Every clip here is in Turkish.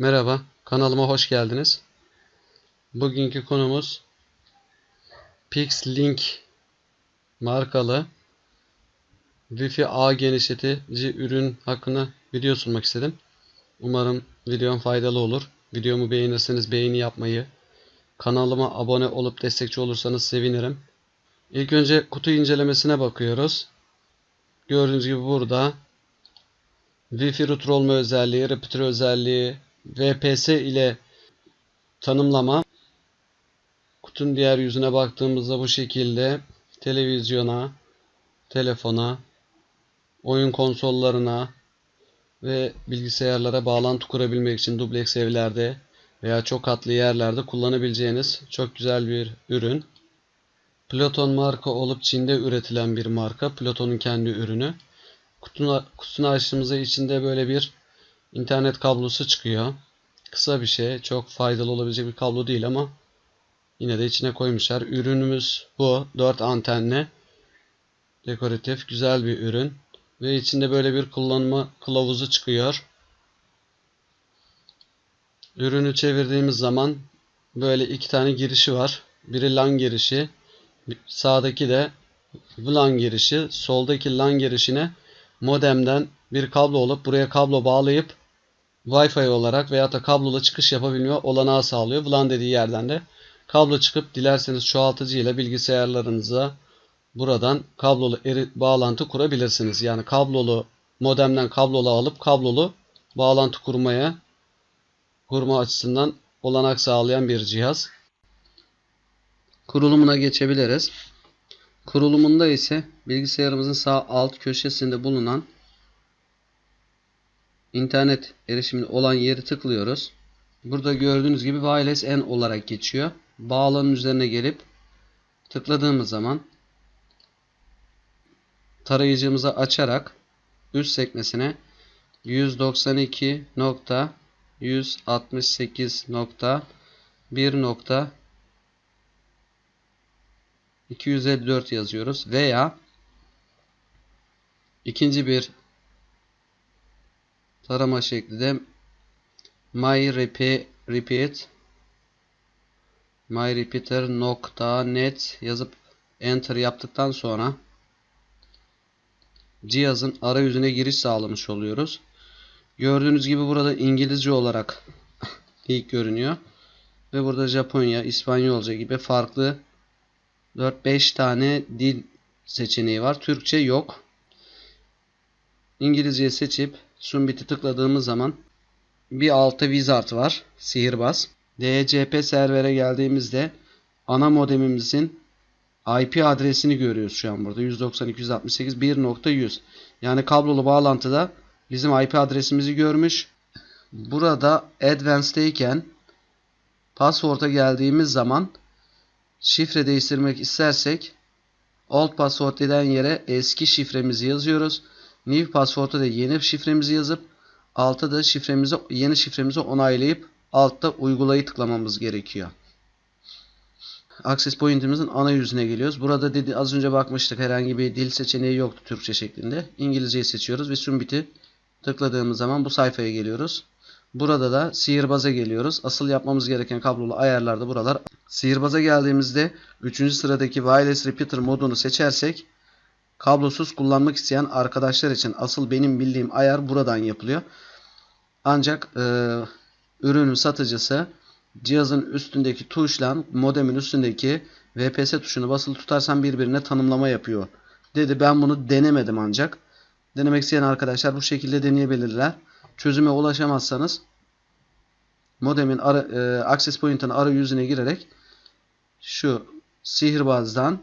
Merhaba, kanalıma hoş geldiniz. Bugünkü konumuz PixLink markalı Wi-Fi ağ genişletici ürün hakkında video sunmak istedim. Umarım videom faydalı olur. Videomu beğenirseniz beğeni yapmayı, kanalıma abone olup destekçi olursanız sevinirim. İlk önce kutu incelemesine bakıyoruz. Gördüğünüz gibi burada Wi-Fi router olma özelliği, repeater özelliği, VPS ile tanımlama. Kutunun diğer yüzüne baktığımızda bu şekilde televizyona, telefona, oyun konsollarına ve bilgisayarlara bağlantı kurabilmek için dubleks evlerde veya çok katlı yerlerde kullanabileceğiniz çok güzel bir ürün. Platon marka olup Çin'de üretilen bir marka. Platon'un kendi ürünü. Kutunu, kutusunu açtığımızda içinde böyle bir internet kablosu çıkıyor. Kısa bir şey. Çok faydalı olabilecek bir kablo değil ama yine de içine koymuşlar. Ürünümüz bu. 4 antenli. Dekoratif. Güzel bir ürün. Ve içinde böyle bir kullanma kılavuzu çıkıyor. Ürünü çevirdiğimiz zaman böyle iki tane girişi var. Biri LAN girişi. Sağdaki de WLAN girişi. Soldaki LAN girişine modemden bir kablo olup buraya kablo bağlayıp Wi-Fi olarak veya da kablolu çıkış yapabilme olanağı sağlıyor. WLAN dediği yerden de kablo çıkıp dilerseniz çoğaltıcı ile bilgisayarlarınıza buradan kablolu bağlantı kurabilirsiniz. Yani kablolu modemden kablolu alıp kablolu bağlantı kurmaya kurma açısından olanak sağlayan bir cihaz. Kurulumuna geçebiliriz. Kurulumunda ise bilgisayarımızın sağ alt köşesinde bulunan internet erişimli olan yeri tıklıyoruz. Burada gördüğünüz gibi Wireless N olarak geçiyor. Bağlanın üzerine gelip tıkladığımız zaman tarayıcımızı açarak üst sekmesine 192.168.1. 254 yazıyoruz veya ikinci bir tarama şekli de my repeat, repeat myrepeater.net yazıp enter yaptıktan sonra cihazın arayüzüne giriş sağlamış oluyoruz. Gördüğünüz gibi burada İngilizce olarak ilk görünüyor. Ve burada Japonya, İspanyolca gibi farklı 4-5 tane dil seçeneği var. Türkçe yok. İngilizceyi seçip Sumbit'i tıkladığımız zaman bir altta Wizard var. Sihirbaz. DHCP servere geldiğimizde ana modemimizin IP adresini görüyoruz şu an burada. 192.168.1.100 Yani kablolu bağlantıda bizim IP adresimizi görmüş. Burada Advanced'deyken Password'a geldiğimiz zaman şifre değiştirmek istersek Old Password denen yere eski şifremizi yazıyoruz. New Password'a da yeni şifremizi yazıp altta da şifremizi yeni şifremizi onaylayıp altta uygulayı tıklamamız gerekiyor. Access Point'imizin ana yüzüne geliyoruz. Burada dedi az önce bakmıştık herhangi bir dil seçeneği yoktu Türkçe şeklinde. İngilizceyi seçiyoruz ve Sumbit'i tıkladığımız zaman bu sayfaya geliyoruz. Burada da sihirbaza geliyoruz. Asıl yapmamız gereken kablolu ayarlarda buralar. Sihirbaza geldiğimizde 3. sıradaki Wireless Repeater modunu seçersek kablosuz kullanmak isteyen arkadaşlar için asıl benim bildiğim ayar buradan yapılıyor. Ancak e, ürünün satıcısı cihazın üstündeki tuşla modemin üstündeki VPS tuşunu basılı tutarsan birbirine tanımlama yapıyor. Dedi ben bunu denemedim ancak. Denemek isteyen arkadaşlar bu şekilde deneyebilirler. Çözüme ulaşamazsanız modemin ara, e, access point'in arayüzüne girerek şu sihirbazdan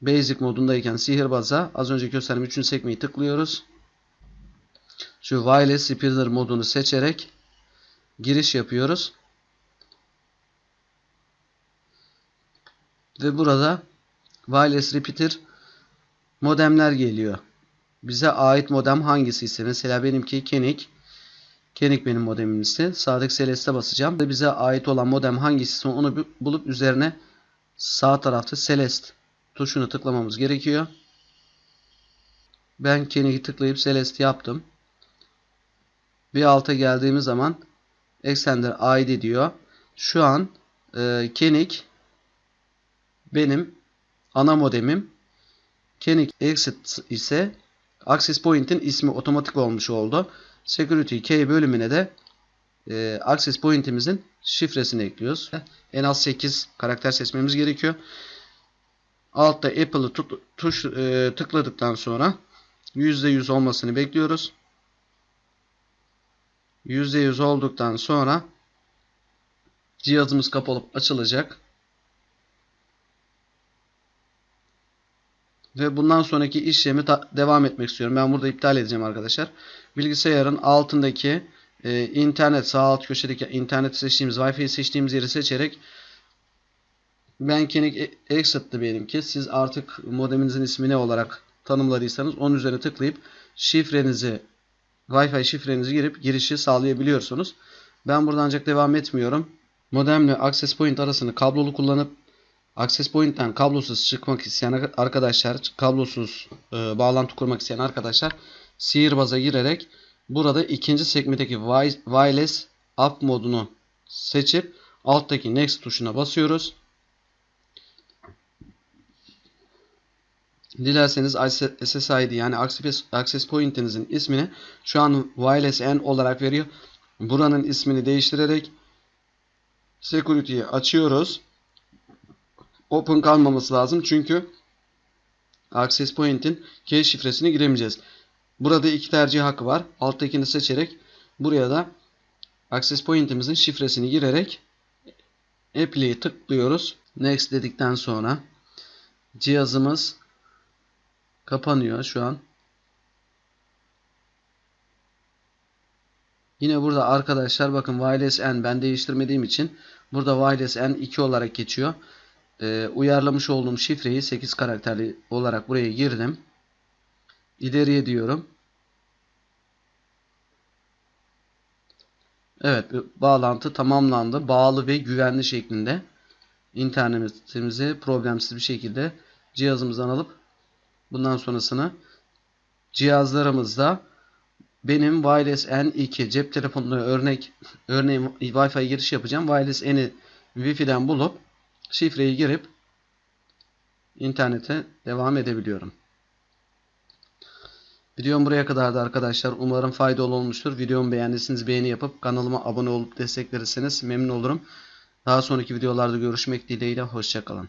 basic modundayken sihirbaza az önce gösterdiğim 3. sekmeyi tıklıyoruz. Şu wireless repeater modunu seçerek giriş yapıyoruz. Ve burada wireless repeater modemler geliyor. Bize ait modem hangisi ise mesela benimki Kenik. Kenik benim modemim ise. Sağdaki Celeste basacağım. Bize ait olan modem hangisi ise onu bulup üzerine sağ tarafta Celeste tuşunu tıklamamız gerekiyor. Ben Kenik'i tıklayıp Celeste yaptım. Bir alta geldiğimiz zaman Extender ID diyor. Şu an e, Kenik benim ana modemim. Kenik Exit ise Access Point'in ismi otomatik olmuş oldu. Security Key bölümüne de e, Access Point'imizin şifresini ekliyoruz. En az 8 karakter seçmemiz gerekiyor. Altta Apple'ı tuş e, tıkladıktan sonra %100 olmasını bekliyoruz. %100 olduktan sonra cihazımız kapalıp açılacak. Ve bundan sonraki işlemi devam etmek istiyorum. Ben burada iptal edeceğim arkadaşlar. Bilgisayarın altındaki e, internet sağ alt köşedeki internet seçtiğimiz Wi-Fi seçtiğimiz yeri seçerek ben Kenik Exit'ti benimki. Siz artık modeminizin ismi ne olarak tanımladıysanız onun üzerine tıklayıp şifrenizi Wi-Fi şifrenizi girip girişi sağlayabiliyorsunuz. Ben buradan ancak devam etmiyorum. Modemle Access Point arasını kablolu kullanıp Access Point'ten kablosuz çıkmak isteyen arkadaşlar, kablosuz e, bağlantı kurmak isteyen arkadaşlar sihirbaza girerek burada ikinci sekmedeki wi- wireless up modunu seçip alttaki next tuşuna basıyoruz. Dilerseniz SSID yani Access Point'inizin ismini şu an Wireless N olarak veriyor. Buranın ismini değiştirerek Security'yi açıyoruz. Open kalmaması lazım çünkü Access Point'in key şifresini giremeyeceğiz. Burada iki tercih hakkı var. Alttakini seçerek buraya da Access Point'imizin şifresini girerek Apply'yi tıklıyoruz. Next dedikten sonra cihazımız kapanıyor şu an. Yine burada arkadaşlar bakın wireless n ben değiştirmediğim için burada wireless n 2 olarak geçiyor. Ee, uyarlamış olduğum şifreyi 8 karakterli olarak buraya girdim. İleriye diyorum. Evet bağlantı tamamlandı. Bağlı ve güvenli şeklinde internetimizi problemsiz bir şekilde cihazımızdan alıp bundan sonrasını cihazlarımızda benim Wireless N2 cep telefonuna örnek örneğin Wi-Fi giriş yapacağım. Wireless N'i Wi-Fi'den bulup şifreyi girip internete devam edebiliyorum. Videom buraya kadardı arkadaşlar. Umarım faydalı olmuştur. Videomu beğendiyseniz beğeni yapıp kanalıma abone olup destek verirseniz memnun olurum. Daha sonraki videolarda görüşmek dileğiyle. Hoşçakalın.